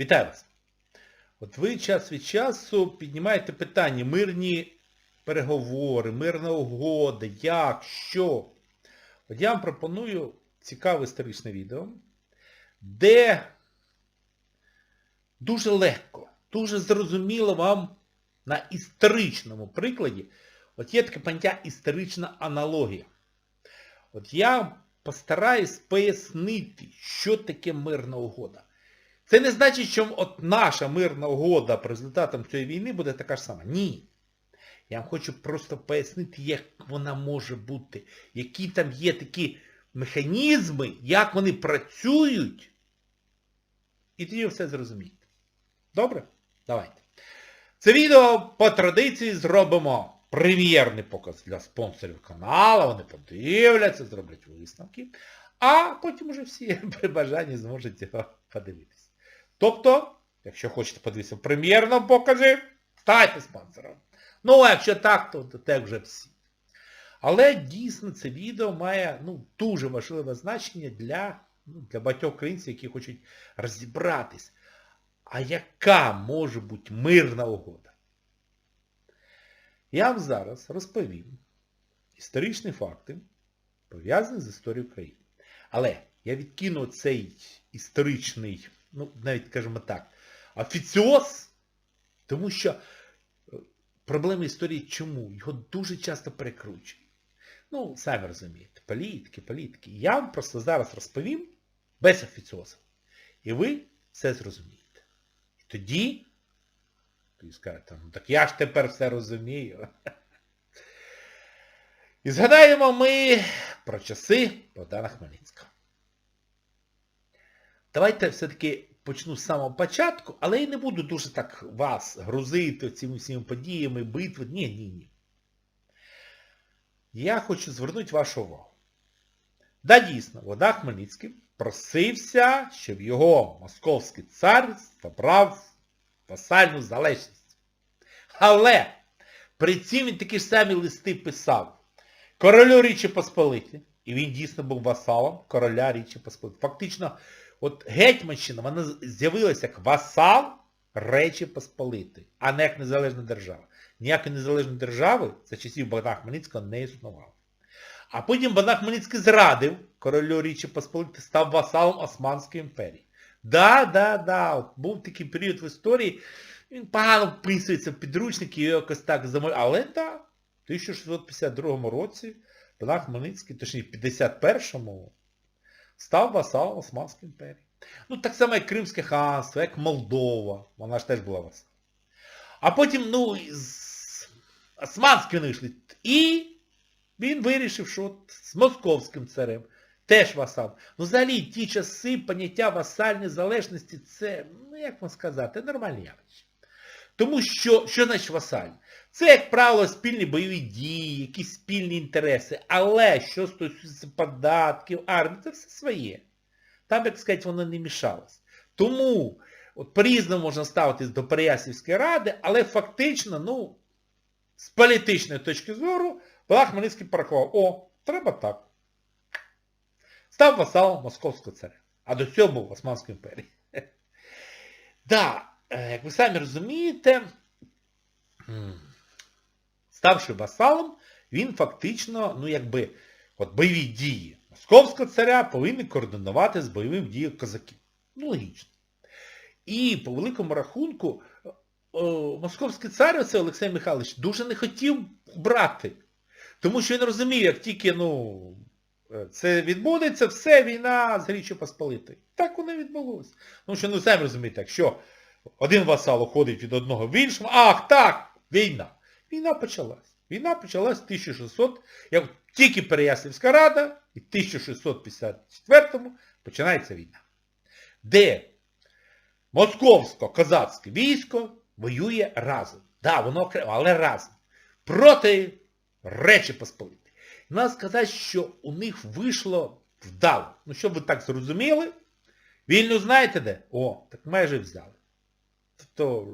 Вітаю вас! От ви час від часу піднімаєте питання мирні переговори, мирна угода, як, що. От я вам пропоную цікаве історичне відео, де дуже легко, дуже зрозуміло вам на історичному прикладі, от є таке поняття історична аналогія. От я постараюсь пояснити, що таке мирна угода. Це не значить, що от наша мирна угода по результатам цієї війни буде така ж сама. Ні. Я вам хочу просто пояснити, як вона може бути, які там є такі механізми, як вони працюють. І тоді все зрозумієте. Добре? Давайте. Це відео по традиції зробимо прем'єрний показ для спонсорів каналу, вони подивляться, зроблять висновки, а потім уже всі при бажанні зможуть його подивитися. Тобто, якщо хочете подивитися в прем'єрному показі, ставайте спонсором. Ну, а якщо так, то, так вже всі. Але дійсно це відео має ну, дуже важливе значення для, ну, для багатьох українців, які хочуть розібратись, а яка може бути мирна угода. Я вам зараз розповім історичні факти, пов'язані з історією України. Але я відкину цей історичний, ну, навіть, скажімо так, офіціоз, тому що е, проблеми історії чому? Його дуже часто перекручують. Ну, самі розумієте, політики, політики. Я вам просто зараз розповім без офіціозу. І ви все зрозумієте. Тоді, тоді скажете, ну так я ж тепер все розумію. І згадаємо ми про часи Богдана Хмельницького. Давайте все-таки почну з самого початку, але я не буду дуже так вас грузити цими всіми подіями, битви. Ні, ні, ні. Я хочу звернути вашу увагу. Да, дійсно, Богдан Хмельницький просився, щоб його московський цар забрав васальну залежність. Але при цім він такі ж самі листи писав королю Річі Посполиті, і він дійсно був васалом короля Річі Посполиті. Фактично, от Гетьманщина, вона з'явилася як васал Речі Посполитої, а не як незалежна держава. Ніякої незалежної держави за часів Богдана Хмельницького не існувало. А потім Богдан Хмельницький зрадив королю Річі Посполити, став васалом Османської імперії. Да, да, да, був такий період в історії, він погано вписується в підручники, його якось так замовляє. Але так, да, в 1652 році Богдан Хмельницький, точніше в 51-му, став васалом Османської імперії. Ну, так само, як Кримське ханство, як Молдова, вона ж теж була васалом. А потім, ну, з Османські вийшли. І він вирішив, що от з московським царем теж васал. Ну, взагалі, ті часи, поняття васальної залежності, це, ну, як вам сказати, нормальне явище. Тому що, що значить васаль? Це, як правило, спільні бойові дії, якісь спільні інтереси. Але що стосується податків, армії, це все своє. Там, як сказати, воно не мішалось. Тому от по-різному можна ставитись до Переяслівської ради, але фактично, ну, з політичної точки зору, Богдан Хмельницький порахував, о, треба так. Став васалом Московського царя. А до цього був в Османській імперії. Да, як ви самі розумієте, ставши васалом, він фактично, ну якби, от бойові дії Московського царя повинні координувати з бойовим дією козаків. Ну, логічно. І по великому рахунку, московський цар, оце Олексій Михайлович, дуже не хотів брати. Тому що він розумів, як тільки, ну, це відбудеться, все, війна з Річчю Посполитою. Так воно відбулося. Тому що, ну, самі розумієте, якщо один васал уходить від одного в іншому, ах, так, війна. Війна почалась. Війна почалась в 1600, як тільки Переяслівська рада, і в 1654-му починається війна. Де московсько-козацьке військо воює разом. Да, воно окремо, але разом. Проти Речі Посполитої. І треба сказати, що у них вийшло вдало. Ну, щоб ви так зрозуміли, вільну знаєте де? О, так майже взяли. Тобто,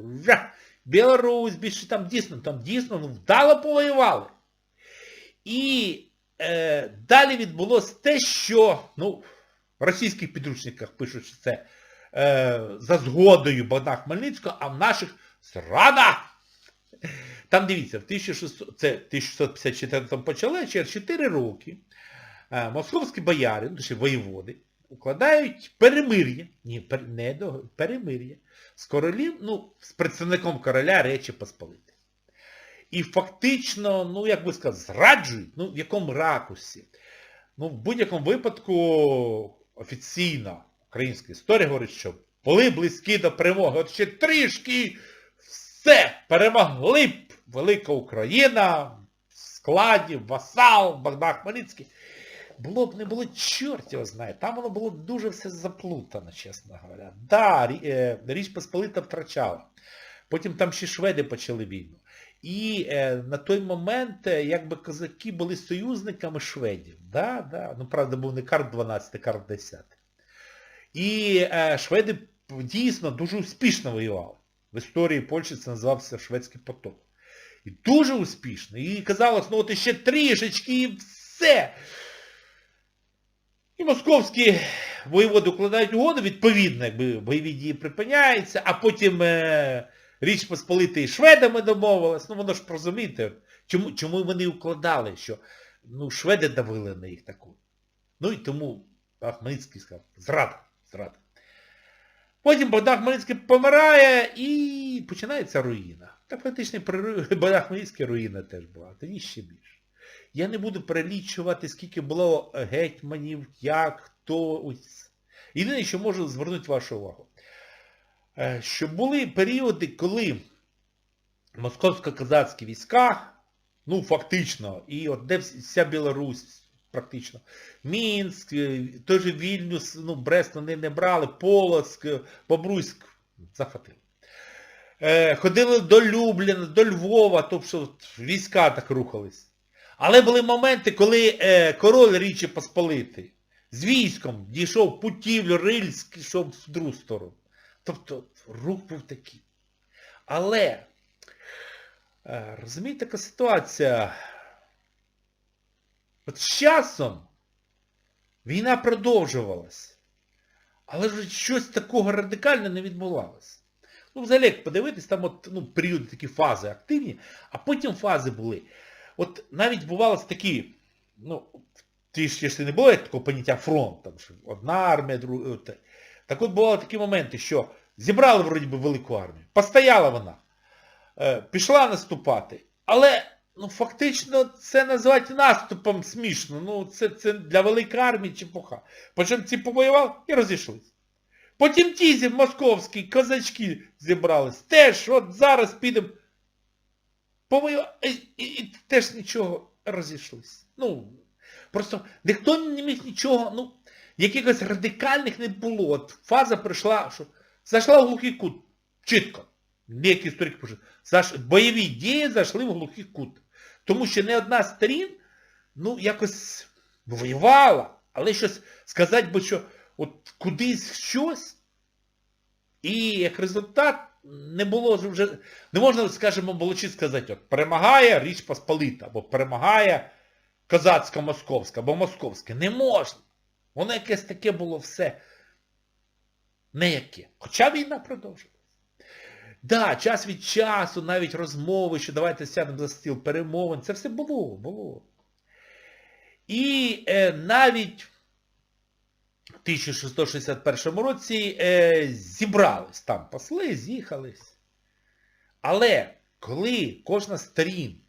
Білорусь, більше там дійсно, там дійсно ну, вдало повоювали. І е, далі відбулося те, що, ну, в російських підручниках пишуть, що це е, за згодою Богдана Хмельницького, а в наших зрада. Там дивіться, в 1600, це 1654 там почали, через 4 роки е, московські бояри, ну, воєводи, укладають перемир'я, ні, пер, не до, перемир'я з королів, ну, з представником короля Речі Посполити. І фактично, ну, як би сказати, зраджують, ну, в якому ракурсі. Ну, в будь-якому випадку офіційно українська історія говорить, що були близькі до перемоги. От ще трішки все, перемогли б велика Україна, в складі, васал, Богдан Хмельницький. Було б не було, чорт його знає. Там воно було дуже все заплутано, чесно говоря. Да, е, Річ Посполита втрачала. Потім там ще шведи почали війну. І е, на той момент, е, якби козаки були союзниками шведів. Да, да. Ну, правда, був не карт 12, а карт 10. І е, шведи дійсно дуже успішно воювали. В історії Польщі це називався Шведський поток. І дуже успішно. І казалось, ну от ще трішечки і все. І московські воєводи укладають угоду, відповідно, якби бойові дії припиняються, а потім е, Річ Посполита і шведами домовилась. Ну воно ж розумієте, чому, чому вони укладали, що ну, шведи давили на їх таку. Ну і тому Хмельницький сказав, зрада, зрада. Потім Богдан Хмельницький помирає і починається руїна. Та фактично Богдан Хмельницький руїна теж була, тоді ще більше. Я не буду перелічувати, скільки було гетьманів, як, хто. Єдине, що можу звернути вашу увагу. Е, Що були періоди, коли московсько-казацькі війська, ну фактично, і от де вся Білорусь практично, Мінськ, е, той же Вільнюс, ну, Брест вони не брали, Полоцьк, е, Бобруйськ захватили. Е, Ходили до Любліна, до Львова, тобто війська так рухались. Але були моменти, коли е, король Річі Посполитий з військом дійшов Путівлю, Рильськ, йшов в другу сторону. Тобто рух був такий. Але, е, розумієте, така ситуація. От з часом війна продовжувалась. Але ж щось такого радикального не відбувалося. Ну, взагалі, як подивитись, там от, ну, періоди такі фази активні, а потім фази були. От навіть бувалось такі, ну, ті ж, якщо не було такого поняття фронт, там, що одна армія, друга. Так от бували такі моменти, що зібрали вроді би велику армію, постояла вона, е, пішла наступати, але ну, фактично це назвати наступом смішно. Ну, це, це для великої армії чепуха. Потім ці повоювали і розійшлися. Потім ті зі московські козачки зібрались. Теж от зараз підемо. Повоювали і, і, і теж нічого розійшлись. Ну, просто ніхто не міг нічого, ну, якихось радикальних не було. От фаза прийшла, що зайшла в глухий кут. Чітко. Деякі історики пишуть. Заш... Бойові дії зайшли в глухий кут. Тому що не одна сторін, ну, якось воювала, але щось сказати би, що от кудись щось, і як результат не було вже, не можна, скажімо, було сказати, от перемагає Річ Посполита, або перемагає Козацько-Московська, або Московська. Не можна. Воно якесь таке було все. Неяке. Хоча війна продовжилась. Да, час від часу, навіть розмови, що давайте сядемо за стіл перемовин, це все було, було. І е, навіть 1661 році е, зібрались там посли, з'їхались. Але коли кожна сторін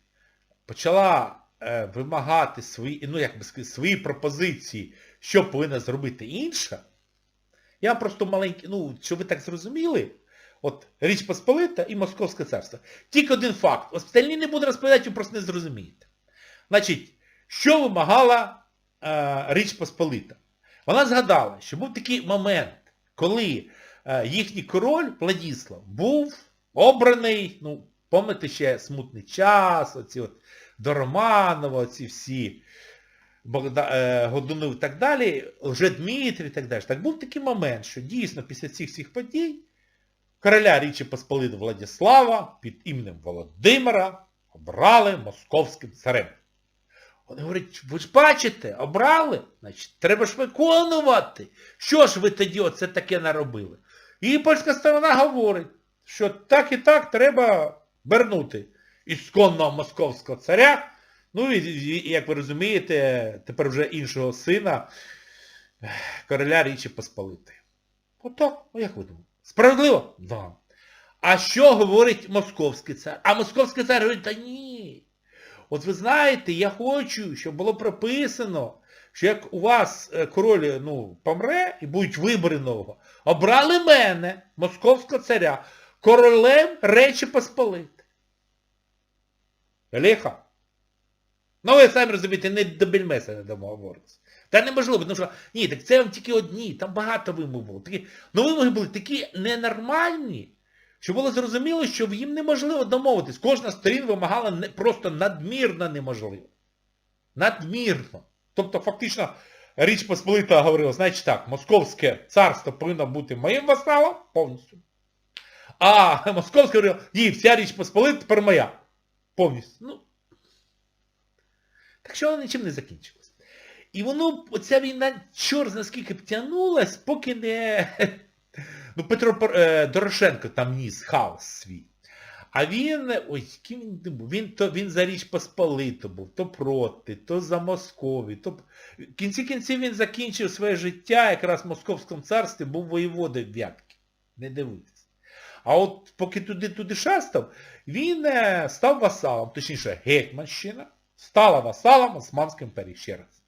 почала е, вимагати свої, ну, як би сказати, свої пропозиції, що повинна зробити інша, я вам просто маленький, ну, щоб ви так зрозуміли, от Річ Посполита і Московське царство. Тільки один факт. Остальні не буду розповідати, ви просто не зрозумієте. Значить, що вимагала е, Річ Посполита? Вона згадала, що був такий момент, коли е, їхній король Владіслав був обраний, ну, пам'ятаєте ще смутний час, оці от до Романова, оці всі е, Годунов і так далі, Лжедмитрій і так далі. Так був такий момент, що дійсно після цих всіх подій короля Річі Посполитого Владислава під іменем Володимира обрали московським царем. Вони говорять, ви ж бачите, обрали, значить, треба ж виконувати. Що ж ви тоді оце таке наробили? І польська сторона говорить, що так і так треба вернути ісконного московського царя, ну і, як ви розумієте, тепер вже іншого сина, короля Річі Посполитої. Отак, ну як ви думаєте? Справедливо? Да. А що говорить московський цар? А московський цар говорить, та ні. От ви знаєте, я хочу, щоб було прописано, що як у вас е, король ну, помре і будуть вибори нового, обрали мене, московського царя, королем Речі Посполити. Ліха. Ну ви самі розумієте, не до бельмеса не домовилися. Та неможливо, тому що, ні, так це вам тільки одні, там багато вимог було. Такі, ну вимоги були такі ненормальні, що було зрозуміло, що їм неможливо домовитись. Кожна сторін вимагала не, просто надмірно неможливо. Надмірно. Тобто фактично Річ Посполита говорила, значить так, Московське царство повинно бути моїм вассалом повністю. А Московське говорило, ні, вся Річ Посполита тепер моя. Повністю. Ну, так що воно нічим не закінчилось. І воно, оця війна, чорт наскільки б тягнулась, поки не... Ну, Петро е, Дорошенко там ніс хаос свій. А він, ой, яким він був, він, то, він за Річ Посполиту був, то проти, то за Москові, то... В кінці кінців він закінчив своє життя якраз в Московському царстві, був воєводою Вятки. Не дивитись. А от поки туди-туди шастав, він е, став васалом, точніше, Гетьманщина стала васалом Османської імперії ще раз.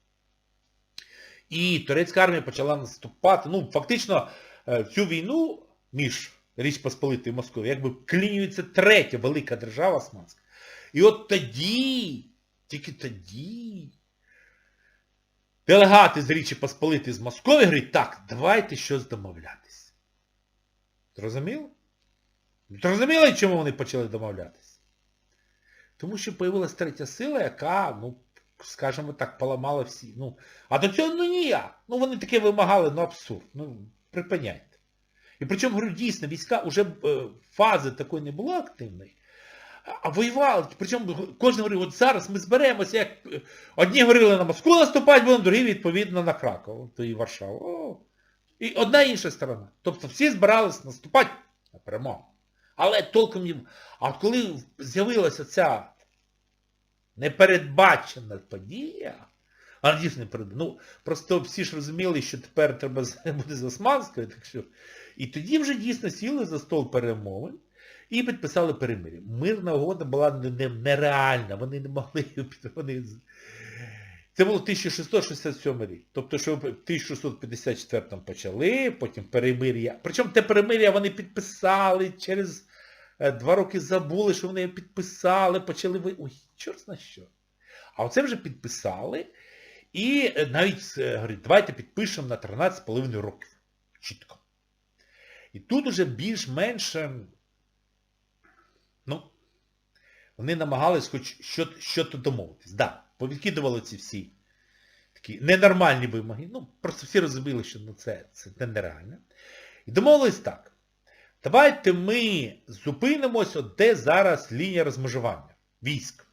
І турецька армія почала наступати. Ну, фактично, цю війну між Річ Посполитою і Московією, якби клінюється третя велика держава Османська. І от тоді, тільки тоді, делегати з Річі Посполитої з Московії говорять, так, давайте щось домовлятись. Зрозуміло? Зрозуміло, чому вони почали домовлятись? Тому що появилась третя сила, яка, ну, скажімо так, поламала всі. Ну, а до цього ну ніяк. Ну вони таке вимагали, ну абсурд. Ну, припиняйте. І причому, говорю, дійсно, війська вже е, фази такої не було активної, а- воювали. Причому кожен говорив, от зараз ми зберемося, як е, одні говорили на Москву наступати, будемо, другі, відповідно, на Краков, то і Варшаву. О. І одна інша сторона. Тобто всі збирались наступати на перемогу. Але толком їм. А коли з'явилася ця непередбачена подія, а дійсно не перед... Ну, просто всі ж розуміли, що тепер треба буде з Османською, так що. І тоді вже дійсно сіли за стол перемовин і підписали перемир'я. Мирна угода була не- не- нереальна, вони не могли її вони... Це було 1667 рік. Тобто, що в 1654 почали, потім перемир'я. Причому те перемир'я вони підписали, через е, два роки забули, що вони підписали, почали ви. Ой, чорт зна що. А оце вже підписали. І е, навіть е, говорить, давайте підпишемо на 13,5 років. Чітко. І тут уже більш-менш, е, ну, вони намагались хоч що, що то домовитись. Да, повідкидували ці всі такі ненормальні вимоги. Ну, просто всі розуміли, що ну, це, це нереально. І домовились так. Давайте ми зупинимося, де зараз лінія розмежування військ.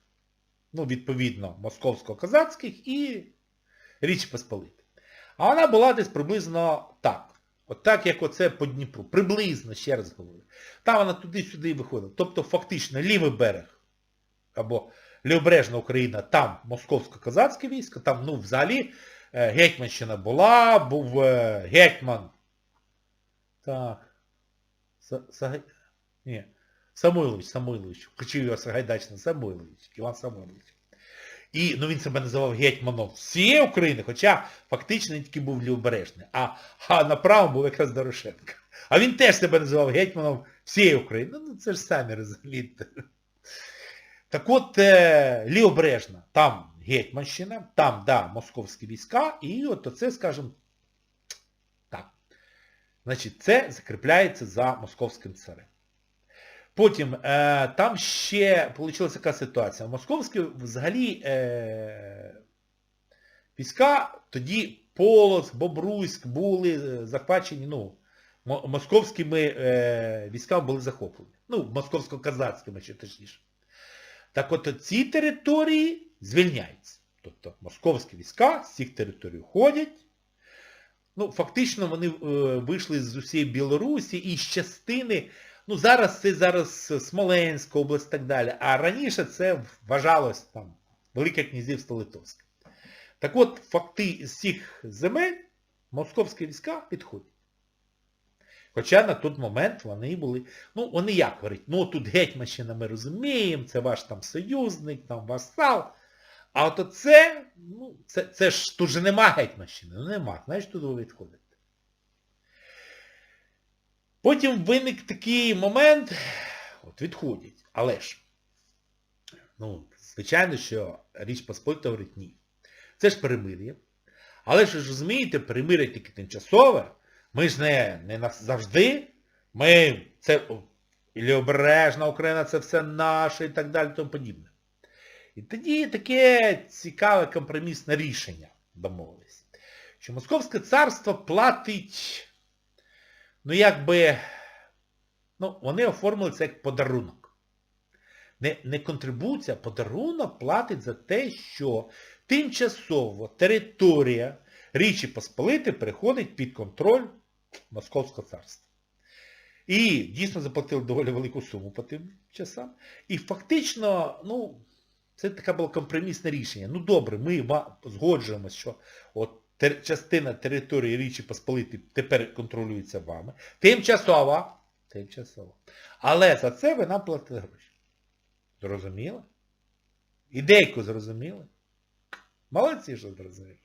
Ну, відповідно, московсько-казацьких і Річ Посполити. А вона була десь приблизно так. От так, як оце по Дніпру. Приблизно, ще раз говорю. Там вона туди-сюди виходила. Тобто фактично лівий берег або Лівобережна Україна, там московсько-казацьке військо, там, ну, взагалі, е, Гетьманщина була, був е, гетьман. Так. Са- Ні. Самойлович, Самойлович. Включив його Сагайдачний Самойлович, Іван Самойлович. І ну, він себе називав гетьманом всієї України, хоча фактично він тільки був лівобережний. А, а на правому був якраз Дорошенко. А він теж себе називав гетьманом всієї України. Ну, це ж самі розумієте. Так от, е, лівобережна, там Гетьманщина, там, да, московські війська, і от оце, скажімо, так. Значить, це закріпляється за московським царем. Потім, е, там ще вийшла така ситуація. Московські взагалі е, війська, тоді Полоцк, Бобруйськ були е, захвачені, ну, московськими е, військами були захоплені. Ну, московсько-казацькими, ще точніше. Так от ці території звільняються. Тобто московські війська з цих територій уходять, Ну, фактично вони е, вийшли з усієї Білорусі і з частини, ну зараз це зараз Смоленська область і так далі, а раніше це вважалось там Велике князівство Литовське. Так от, факти з цих земель московські війська відходять. Хоча на той момент вони були, ну вони як говорять, ну тут Гетьманщина ми розуміємо, це ваш там союзник, там васал. А от оце, ну, це, це ж тут же нема Гетьманщини, ну нема, знаєш, туди ви відходите. Потім виник такий момент, от відходять, але ж, ну, звичайно, що Річ Посполита говорить ні. Це ж перемир'я. Але ж розумієте, перемир'я тільки тимчасове. Ми ж не, не завжди. Ми, це о, і Україна, це все наше і так далі тому подібне. І тоді таке цікаве компромісне рішення домовились. Що Московське царство платить, ну якби, ну, вони оформили це як подарунок. Не, не контрибуція, а подарунок платить за те, що тимчасово територія Річі Посполити переходить під контроль Московського царства. І дійсно заплатили доволі велику суму по тим часам. І фактично, ну, це таке було компромісне рішення. Ну добре, ми згоджуємося, що от тер, частина території Річі Посполити тепер контролюється вами. Тимчасово. Тимчасово. Але за це ви нам платили гроші. Зрозуміли? Ідейку зрозуміли? Молодці, що зрозуміли.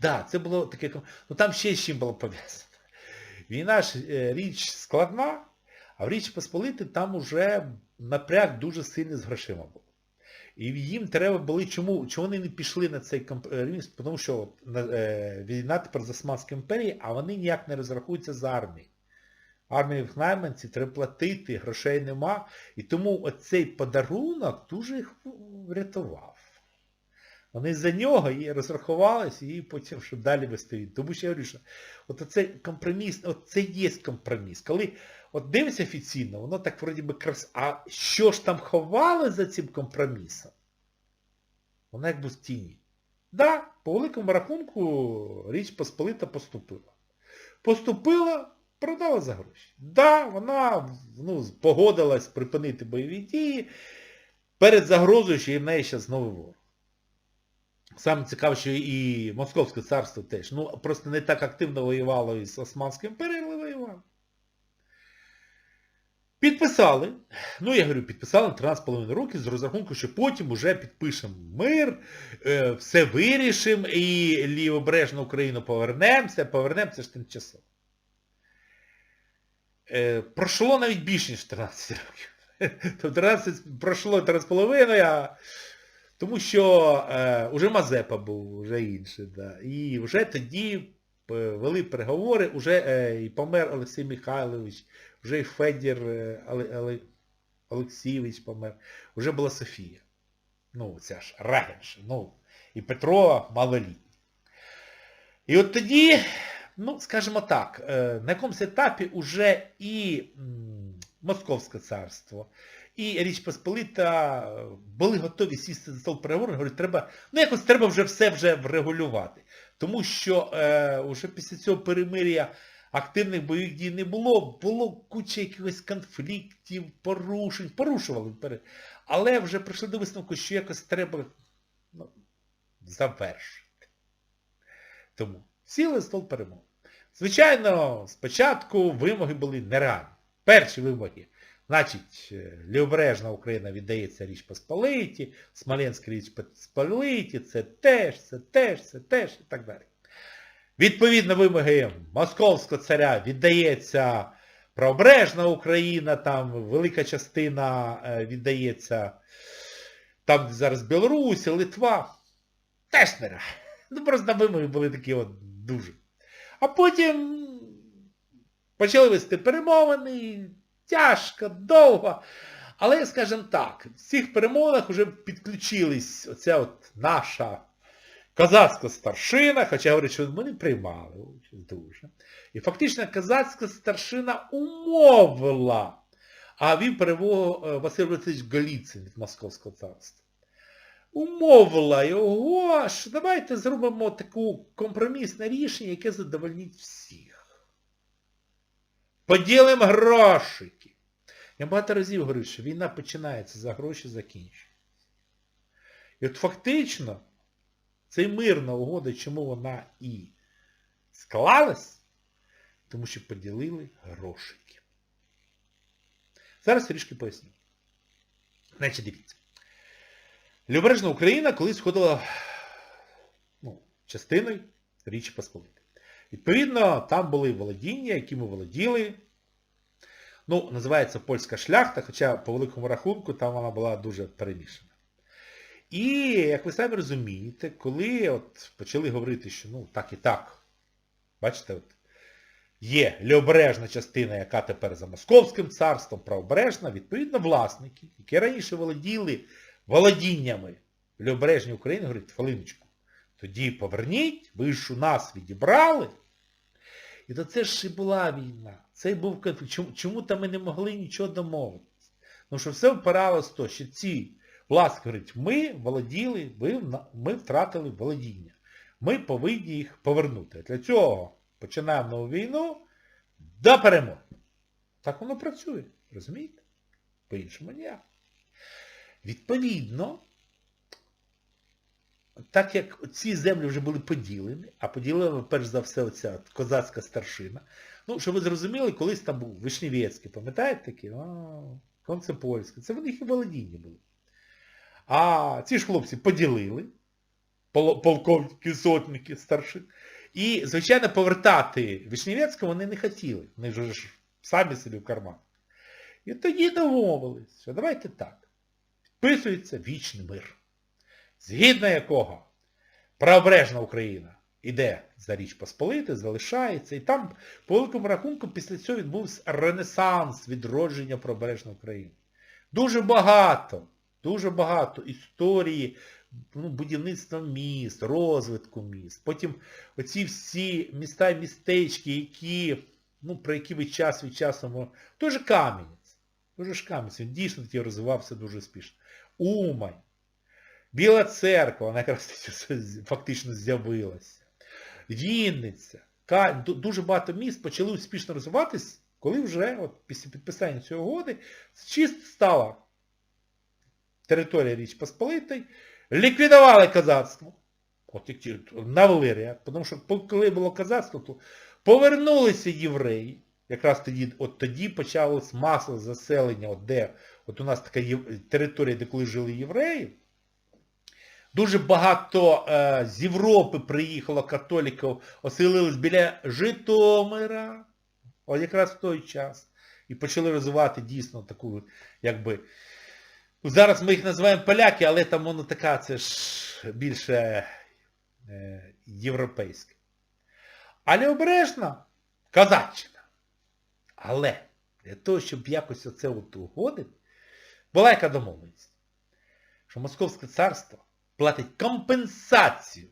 Так, да, це було таке... Ну там ще з чим було пов'язано. Війна ж річ складна, а в Річ Посполити там уже напряг дуже сильний з грошима був. І їм треба було, чому чому вони не пішли на цей компроміс? Тому що е, війна тепер з Османської імперії, а вони ніяк не розрахуються з армією. Армії в найманці треба платити, грошей нема. І тому оцей подарунок дуже їх врятував. Вони за нього і розрахувалися, і потім, щоб далі вести. Тому що я говорю, що от оцей компроміс, от це є компроміс. Коли от дивишся офіційно, воно так вроді би крас... А що ж там ховали за цим компромісом? Воно як би в тіні. Да, по великому рахунку Річ Посполита поступила. Поступила, продала за гроші. Да, вона ну, погодилась припинити бойові дії перед загрозою, що їм неї ще знову ворог. Саме цікаво, що і Московське царство теж. Ну, просто не так активно воювало із Османською імперією, але воювало. Підписали, ну я говорю, підписали на 13,5 років з розрахунку, що потім вже підпишемо мир, е, все вирішимо і лівобережну Україну повернемося, повернемося ж тимчасово. Е, пройшло навіть більше, ніж 13 років. Тобто 13 пройшло 13,5, а тому що е, вже Мазепа був, вже інший. Да. І вже тоді вели переговори, вже е, і помер Олексій Михайлович, вже і Федір е, Олексійович помер, вже була Софія. Ну, ця ж регенша, ну, і Петро малолітній. І от тоді, ну, скажімо так, е, на якомусь етапі вже і Московське царство, і Річ Посполита були готові сісти за стол переговорів, говорять, треба, ну якось треба вже все вже врегулювати. Тому що е, вже після цього перемир'я активних бойових дій не було, було куча якихось конфліктів, порушень, порушували. Але вже прийшли до висновку, що якось треба ну, завершити. Тому сіли стол перемоги. Звичайно, спочатку вимоги були нереальні. Перші вимоги. Значить, Лівобережна Україна віддається Річ Посполиті, Смоленська Річ Посполиті, це теж, це теж, це теж і так далі. Відповідно вимоги Московського царя віддається Правобережна Україна, там велика частина віддається, там зараз Білорусь, Литва. Теж не. Ну просто вимоги були такі от дуже. А потім почали вести перемовини. Тяжко, довго. Але, скажімо так, в цих перемовинах вже підключились оця от наша козацька старшина, хоча говорять, що ми не приймали участь дуже. І фактично козацька старшина умовила, а він перемогу Василь Васильович Голіцин від Московського царства. умовила його, що давайте зробимо таку компромісне рішення, яке задовольнить всіх. Поділимо грошики. Я багато разів говорю, що війна починається, за гроші закінчується. І от фактично, цей мирна угода, чому вона і склалась, тому що поділили грошики. Зараз трішки поясню. Значить, дивіться. Лівобережна Україна колись входила ну, частиною Річі Посполити. Відповідно, там були володіння, якими володіли. Ну, називається польська шляхта, хоча по великому рахунку там вона була дуже перемішана. І, як ви самі розумієте, коли от почали говорити, що ну так і так, бачите, от, є лівобережна частина, яка тепер за Московським царством, правобережна, відповідно, власники, які раніше володіли володіннями в лівобережній України, говорять, хвилиночку, тоді поверніть, ви ж у нас відібрали. І то це ж і була війна. Це і був конфлікт. Чому, чому там ми не могли нічого домовитися? Тому що все впиралося то, що ці власники говорять, ми володіли, ми втратили володіння. Ми повинні їх повернути. Для цього починаємо нову війну до перемоги. Так воно працює. Розумієте? По-іншому ніяк. Відповідно, так як ці землі вже були поділені, а поділила перш за все оця козацька старшина, ну, щоб ви зрозуміли, колись там був Вишневецький, пам'ятаєте такі? Концепольський. Це в них і володіння було. А ці ж хлопці поділили, полковники, сотники, старшин. І, звичайно, повертати Вишневецького вони не хотіли. Вони ж самі собі в карман. І тоді домовились, що давайте так. Підписується вічний мир, згідно якого правобережна Україна іде за Річ Посполити, залишається. І там, по великому рахунку, після цього відбувся ренесанс відродження правобережної України. Дуже багато, дуже багато історії ну, будівництва міст, розвитку міст. Потім оці всі міста і містечки, які, ну, про які ви час від часу... Той же Кам'янець. Дуже ж Кам'янець, він дійсно тоді розвивався дуже успішно. Умань. Біла церква, вона якраз фактично з'явилася. Вінниця. Дуже багато міст почали успішно розвиватись, коли вже от, після підписання цієї угоди чисто стала територія Річ Посполитої, ліквідували козацтво. От навели ряд, тому що коли було козацтво, то повернулися євреї. Якраз тоді от тоді почалось масове заселення, от де от у нас така територія, де коли жили євреї. Дуже багато е, з Європи приїхало католіків, оселились біля Житомира, от якраз в той час. І почали розвивати дійсно таку, якби... Ну, зараз ми їх називаємо поляки, але там воно така, це ж більше е, європейське. Але обережна Казаччина. Але для того, щоб якось оце от угодити, була яка домовленість, що Московське царство платить компенсацію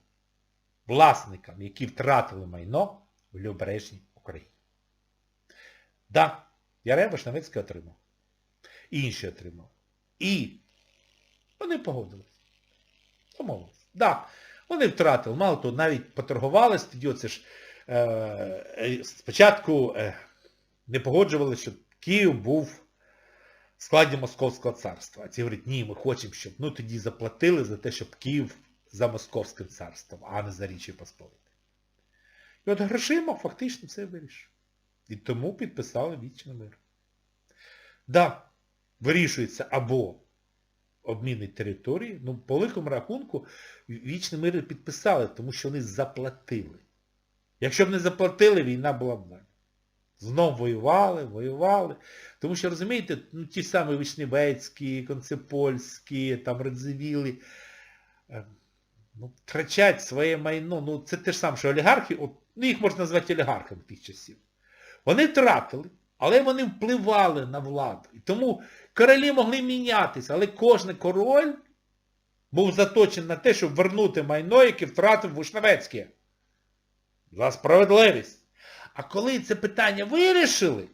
власникам, які втратили майно в Лівобережній Україні. Да, Ярема Вишневецький отримав. І інші отримав. І вони погодились. Домовились. Да, вони втратили. Мало того, навіть поторгувалися, тоді оце ж е, спочатку е, не погоджувалися, щоб Київ був в складі Московського царства. А ці говорять, ні, ми хочемо, щоб ну тоді заплатили за те, щоб Київ за Московським царством, а не за Річі Посполити. І от грошима фактично все вирішив. І тому підписали вічний мир. Так, да, вирішується або обмінить території, ну, по великому рахунку, вічний мир підписали, тому що вони заплатили. Якщо б не заплатили, війна була б далі. Знов воювали, воювали. Тому що, розумієте, ну, ті самі Вишневецькі, Концепольські, там Радзивіли, ну, втрачать своє майно. Ну, це те ж саме, що олігархи, от, ну їх можна назвати олігархами тих часів. Вони втратили, але вони впливали на владу. І тому королі могли мінятися, але кожен король був заточений на те, щоб вернути майно, яке втратив Вишневецький. За справедливість. А коли це питання вирішили,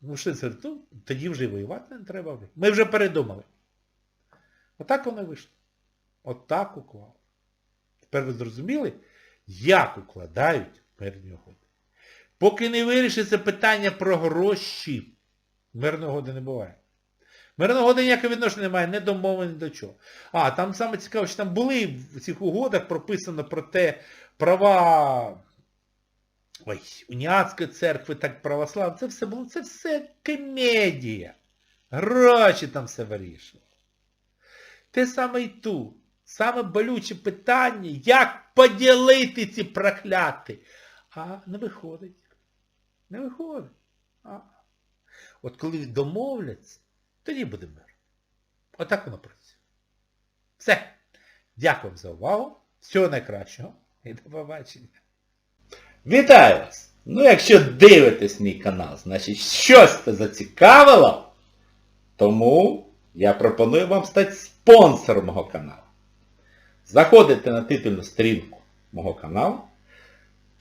ну що це, ну, тоді вже воювати не треба. Ми вже передумали. Отак воно вийшло. Отак уклав. Тепер ви зрозуміли, як укладають мирні угоди. Поки не вирішиться питання про гроші, мирної угоди не буває. Мирна угода ніякого відношення не має ні до чого. А, там саме цікаво, що там були в цих угодах прописано про те, права ой, уніатської церкви, так православної. Це все було, це все комедія. Гроші там все вирішували. Те саме і тут. Саме болюче питання, як поділити ці прокляти. А не виходить. Не виходить. А. От коли домовляться, тоді буде мир. Отак воно працює. Все. Дякую за увагу. Всього найкращого і до побачення. Вітаю вас! Ну, якщо дивитесь мій канал, значить щось це зацікавило, тому я пропоную вам стати спонсором мого каналу. Заходите на титульну сторінку мого каналу,